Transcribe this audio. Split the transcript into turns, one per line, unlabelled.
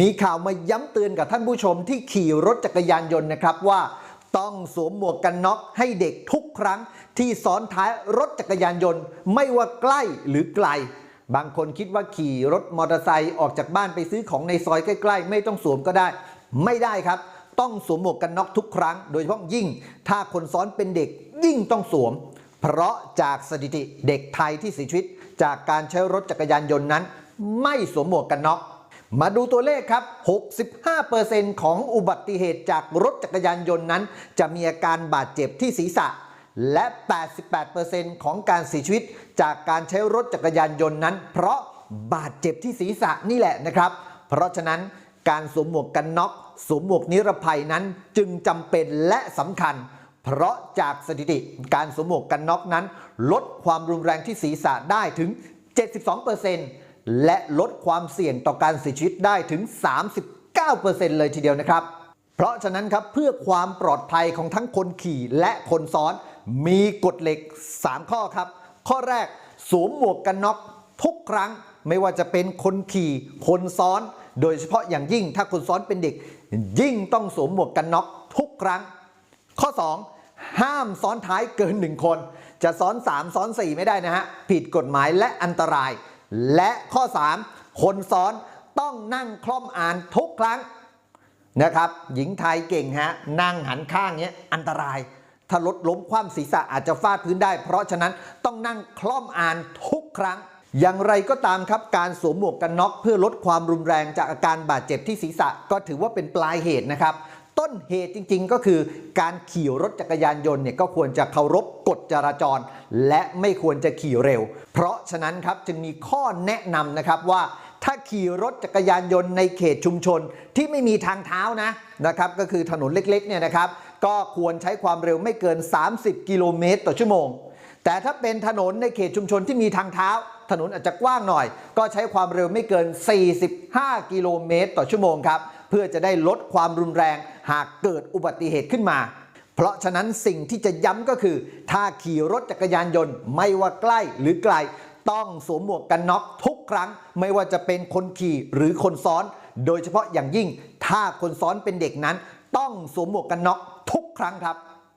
มีข่าวมาย้ำเตือนกับท่านผู้ชมที่ขี่รถจักรยานยนต์นะครับว่า ต้องสวมหมวกกันน็อกให้เด็กทุกครั้ง ที่ซ้อนท้ายรถจักรยานยนต์ ไม่ว่าใกล้หรือไกล บางคนคิดว่าขี่รถมอเตอร์ไซค์ออกจากบ้านไปซื้อของในซอยใกล้ ๆ ไม่ต้องสวมก็ได้ ไม่ได้ครับ ต้องสวมหมวกกันน็อกทุกครั้ง โดยเฉพาะยิ่ง ถ้าคนซ้อนเป็นเด็กยิ่งต้องสวม เพราะจากสถิติเด็กไทยที่เสียชีวิต จากการใช้รถจักรยานยนต์นั้น ไม่สวมหมวกกันน็อก มาดูตัวเลขครับ 65%ของอุบัติเหตุจากรถจักรยานยนต์นั้น จะมีอาการบาดเจ็บที่ศีรษะ และ 88%ของการเสียชีวิตจากการใช้รถจักรยานยนต์นั้น เพราะบาดเจ็บที่ศีรษะนี่แหละนะครับ เพราะฉะนั้นการสวมหมวกกันน็อกสวมหมวกนิรภัยนั้นจึงจำเป็นและสำคัญ เพราะจากสถิติการสวมหมวกกันน็อกนั้น ลดความรุนแรงที่ศีรษะได้ถึง 72% และลดความเสี่ยงต่อการเสียชีวิตได้ถึง 39%เลยทีเดียวนะครับ เพราะฉะนั้นครับเพื่อความปลอดภัยของทั้งคนขี่และคนซ้อน มีกฎเหล็ก 3 ข้อครับ ข้อแรกสวมหมวกกันน็อกทุกครั้งไม่ว่าจะเป็นคนขี่คนซ้อน โดยเฉพาะอย่างยิ่งถ้าคนซ้อนเป็นเด็ก ยิ่งต้องสวมหมวกกันน็อกทุกครั้ง ข้อ 2 ห้ามซ้อนท้ายเกิน 1 คน จะซ้อน 3 ซ้อน 4 ไม่ได้นะฮะ ผิดกฎหมายและอันตราย และข้อ 3 คนซ้อนต้องนั่งคล่อมอ่านทุกครั้งนะครับ หญิงไทยเก่งฮะนั่งหันข้างเนี้ยอันตราย ถ้ารถล้มคว่ำศีรษะอาจจะฟาดพื้นได้ เพราะฉะนั้นต้องนั่งคล่อมอ่านทุกครั้ง อย่างไรก็ตามครับการสวมหมวกกันน็อกเพื่อลดความรุนแรงจากอาการบาดเจ็บที่ศีรษะก็ถือว่าเป็นปลายเหตุนะครับ ต้นเหตุจริง ๆ ก็คือการขี่รถจักรยานยนต์เนี่ยก็ควรจะเคารพกฎจราจร และไม่ควรจะขี่เร็ว เพราะฉะนั้นครับจึงมีข้อแนะนำนะครับว่าถ้าขี่รถจักรยานยนต์ในเขตชุมชนที่ไม่มีทางเท้านะนะครับก็คือถนนเล็กๆเนี่ยนะครับก็ควรใช้ความเร็วไม่เกิน 30 กิโลเมตรต่อชั่วโมง แต่ถ้าเป็นถนนในเขตชุมชนที่มีทางเท้า ถนนอาจจะกว้างหน่อย ก็ใช้ความเร็วไม่เกิน 45 กิโลเมตรต่อชั่วโมงครับเพื่อจะได้ลดความรุนแรง หากเกิดอุบัติเหตุขึ้นมา เพราะฉะนั้นสิ่งที่จะย้ำก็คือ ถ้าขี่รถจักรยานยนต์ ไม่ว่าใกล้หรือไกล ต้องสวมหมวกกันน็อกทุกครั้ง ไม่ว่าจะเป็นคนขี่หรือคนซ้อน โดยเฉพาะอย่างยิ่ง ถ้าคนซ้อนเป็นเด็กนั้น ต้องสวมหมวกกันน็อกทุกครั้งครับ